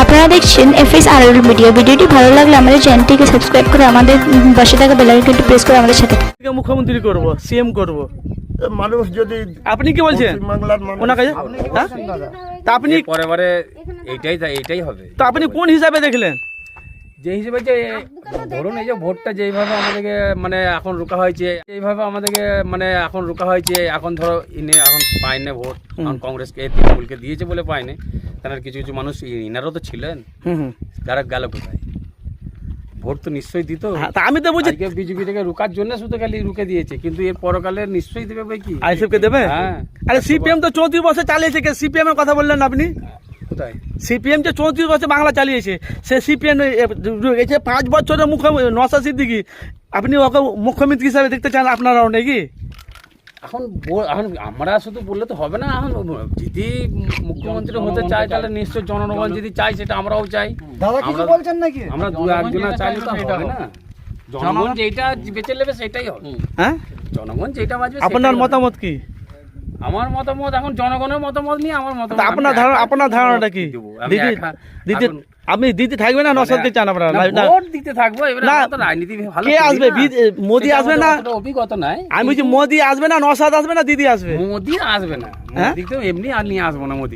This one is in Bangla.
আপনারা দেখছেন এফএস আর মিডিয়া ভিডিওটি ভালো লাগলে আমাদের চ্যানেলটিকে সাবস্ক্রাইব করে আমাদের পাশে থাকা বেল আইকনটি প্রেস করে আমাদের সাথে থাকুন। মুখ্যমন্ত্রী করব সিএম করব? মানুষ যদি আপনি কি বলছেন? বাংলার মানুষ ওনাকে হ্যাঁ? তা আপনি পরে পরে এইটাই এইটাই হবে। তো আপনি কোন হিসাবে দেখলেন? যে হিসেবে যে ধরুন এই যে ভোটটা যেইভাবে আমাদেরকে মানে এখন রোকা হয়েছে এইভাবে আমাদেরকে মানে এখন রোকা হয়েছে এখন ধরো ইনে এখন পায়নি ভোট এখন কংগ্রেসকে তৃণমূলকে দিয়েছে বলে পায়নি। তার কিছু কিছু মানুষ ইনারও তো ছিলেন। হুম হুম। যারা গেল কোথায়? ভোট তো নিশ্চয়ই দিত। হ্যাঁ, তা আমি তো বুঝি বিজেপি থেকে রুকার জন্য শুধু খালি রুকে দিয়েছে কিন্তু এর পরকালে নিশ্চয়ই দেবে ভাই কি? আইসিএফ কে দেবে? হ্যাঁ। আরে সিপিএম তো চৌত্রিশ বছর চালিয়েছে কে সিপিএম এর কথা বললেন আপনি? কোথায়? সিপিএম যে চৌত্রিশ বছর বাংলা চালিয়েছে সে সিপিএম যে পাঁচ বছরের মুখ্যমন্ত্রী নশা সিদ্দিকি আপনি ওকে মুখ্যমন্ত্রী হিসাবে দেখতে চান আপনারাও নাকি? এখন এখন আমরা শুধু বললে তো হবে না এখন যদি মুখ্যমন্ত্রী হতে চায় তাহলে নিশ্চয় জনগণ যদি চাই সেটা আমরাও চাই। দাদা কিছু বলছেন নাকি? আমরা দু একজনা চাইলে তো হবে না। জনগণ যেটা বেঁচে নেবে সেটাই হবে। হ্যাঁ? জনগণ যেটা বাজবে আপনার মতামত কি? আমার মতামত এখন জনগণের মতামত নিয়ে আমার মতামত আপনার ধারণা আপনার ধারণাটা কি। দিদি দিদি আপনি দিতে থাকবে না নসাদকে চান আপনারা না, ভোট দিতে থাকব এবারে তো রাজনীতি ভালো কে আসবে? মোদি আসবে না? অভিজ্ঞতা নাই। আমি বলছি মোদি আসবে না নসাদ আসবে না দিদি আসবে। মোদি আসবে না। হ্যাঁ? মোদি তো এমনি আর নিয়ে আসব না মোদি।